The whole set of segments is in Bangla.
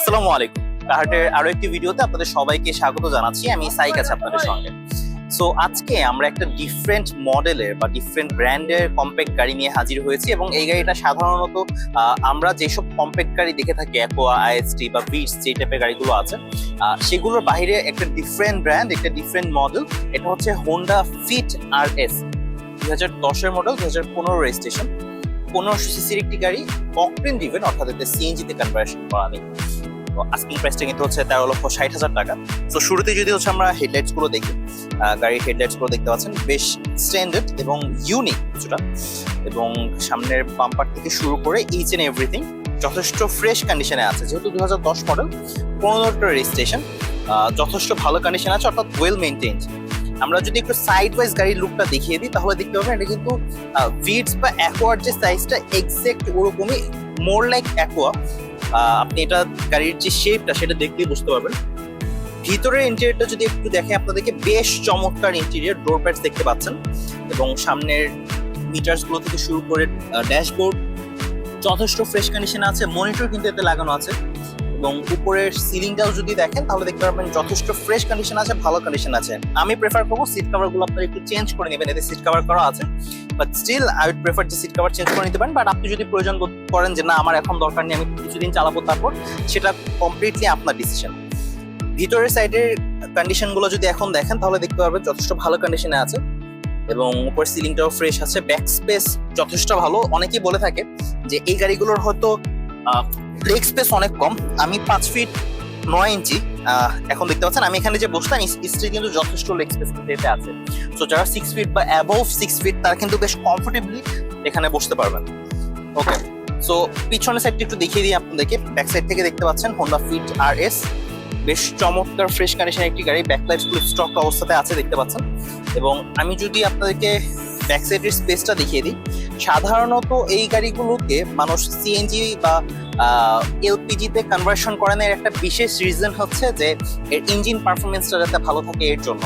আসসালামু আলাইকুম। কাহাটের আরও একটি ভিডিওতে আপনাদের সবাইকে স্বাগত জানাচ্ছি। আমি সাইক আছি আপনাদের সঙ্গে। সো আজকে আমরা একটা ডিফারেন্ট মডেলের বা ডিফারেন্ট ব্র্যান্ডের কম্প্যাক্ট গাড়ি নিয়ে হাজির হয়েছি এবং এই গাড়িটা সাধারণত আমরা যেসব কম্প্যাক্ট গাড়ি দেখে থাকি অ্যাকোয়া আইএসটি বা বিটস যে টাইপের গাড়িগুলো আছে সেগুলোর বাইরে একটা ডিফারেন্ট ব্র্যান্ড একটা ডিফারেন্ট মডেল এটা হচ্ছে হোন্ডা ফিট আর এস দুই হাজার দশের মডেল দুই হাজার পনেরো রেজিস্ট্রেশন পনেরোশো সিসির একটি গাড়ি অকটেন ডিভেন অর্থাৎ এতে সিএনজি তে কনভার্সন করা নেই। আস্কিং প্রাইসটা কিন্তু হচ্ছে তেরো লক্ষ ষাট হাজার টাকা। তো শুরুতে যদি হচ্ছে আমরা হেডলাইটসগুলো দেখি গাড়ির হেডলাইটসগুলো দেখতে পাচ্ছেন, বেশ স্ট্যান্ডার্ড এবং ইউনিক কিছুটা। এবং সামনের বাম্পার থেকে শুরু করে ইচ এন্ড এভরিথিং যথেষ্ট ফ্রেশ কন্ডিশনে আছে। যেহেতু দু হাজার দশ মডেল পনেরোটা রেজিস্ট্রেশন যথেষ্ট ভালো কন্ডিশন আছে, অর্থাৎ ওয়েল মেনটেন্ড আমরা যদি একটু সাইড ওয়াইজ গাড়ির লুকটা দেখিয়ে দিই, তাহলে দেখতে পাবেন এটা কিন্তু ভিটস বা অ্যাকোয়ার যে সাইজটা এক্সাক্ট ওরকমই মোর লাইক অ্যাকোয়া আপনি এটা গাড়ির যে শেপটা সেটা দেখলেই বুঝতে পারবেন। ভিতরের ইন্টেরিয়রটা যদি একটু দেখে, আপনাদেরকে বেশ চমৎকার ইন্টেরিয়র ডোর প্যাডস দেখতে পাচ্ছেন এবং সামনের মিটার্সগুলো থেকে শুরু করে ড্যাশবোর্ড যথেষ্ট ফ্রেশ কন্ডিশন আছে মনিটর কিন্তু এতে লাগানো আছে। এবং উপরের সিলিংটাও যদি দেখেন, তাহলে দেখতে পারবেন যথেষ্ট ফ্রেশ কন্ডিশন আছে, ভালো কন্ডিশন আছে। আমি প্রেফার করব সিট কভারগুলো আপনারা একটু চেঞ্জ করে নেবেন, এতে সিট কভার করা আছে। But still I would prefer যে সিট কভার চেঞ্জ করে নিতে পারেন। বাট আপনি যদি প্রয়োজন করেন যে, না, আমার এখন দরকার নেই, আমি কিছুদিন চালাবো তারপর, সেটা কমপ্লিটলি আপনার ডিসিশন ভিতরের সাইডের কন্ডিশনগুলো যদি এখন দেখেন, তাহলে দেখতে পারবেন যথেষ্ট ভালো কন্ডিশনে আছে। এবং উপর সিলিংটাও ফ্রেশ আছে। ব্যাক স্পেস যথেষ্ট ভালো। অনেকেই বলে থাকে যে, এই গাড়িগুলোর হয়তো লেগ স্পেস অনেক কম। আমি পাঁচ ফিট নয় ইঞ্চি এখন দেখতে পাচ্ছেন, আমি এখানে যে বসলাম স্ত্রী কিন্তু যথেষ্ট লেগ স্পেস এতে আছে। সো যারা সিক্স ফিট বা অ্যাবভ সিক্স ফিট তারা কিন্তু বেশ কমফোর্টেবলি এখানে বসতে পারবেন। ওকে সো পিছনের সাইডটা একটু দেখিয়ে দিই আপনাদেরকে। ব্যাক সাইড থেকে দেখতে পাচ্ছেন হোন্ডা ফিট আর এস বেশ চমৎকার ফ্রেশ কন্ডিশন একটি গাড়ি ব্যাকলাইট ফুল স্টক অবস্থাতে আছে, দেখতে পাচ্ছেন। এবং আমি যদি আপনাদেরকে ব্যাক সাইডের স্পেসটা দেখিয়ে দিই সাধারণত এই গাড়িগুলোকে মানুষ সিএনজি বা এলপিজিতে কনভার্সন করানোর একটা বিশেষ রিজন হচ্ছে যে এর ইঞ্জিন পারফরমেন্সটা যাতে ভালো থাকে এর জন্য।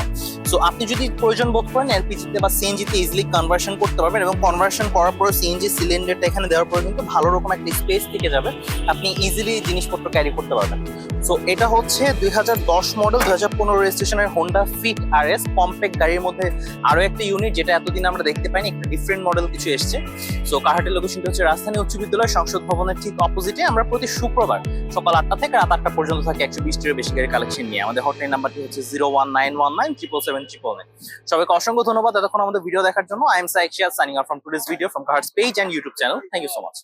সো আপনি যদি প্রয়োজন বোধ করেন এলপিজিতে বা সিএনজিতে ইজিলি কনভার্সন করতে পারবেন এবং কনভার্সন করার পর সিএনজি সিলিন্ডারটা এখানে দেওয়ার পরে কিন্তু ভালো রকম একটা স্পেস থেকে যাবে। আপনি ইজিলি জিনিসপত্র ক্যারি করতে পারবেন। সো এটা হচ্ছে দুই হাজার দশ মডেল দুই হাজার পনেরো রেজিস্ট্রেশনের Honda Fit R S compact গাড়ির মধ্যে আরও একটা ইউনিট যেটা এতদিন আমরা দেখতে পাইনি, একটা ডিফারেন্ট মডেল কিছু এসছে। সো কাহাটের লোকেশনটা হচ্ছে রাজধানী উচ্চ বিদ্যালয়, সংসদ ভবনের ঠিক অপোজিটে আমরা প্রতি শুক্রবার সকাল আটটা থেকে রাত আটটা পর্যন্ত থাকি একশো বিশটির বেশি গাড়ি কালেকশন নিয়ে। আমাদের হটলাইন নাম্বারটি হচ্ছে zero one nine one nine triple seven triple nine সবাইকে অসংখ্য ধন্যবাদ এতক্ষণ আমাদের ভিডিও দেখার জন্য। I am Saik Shiad signing out from today's video from Kahar's page and YouTube channel thank you so much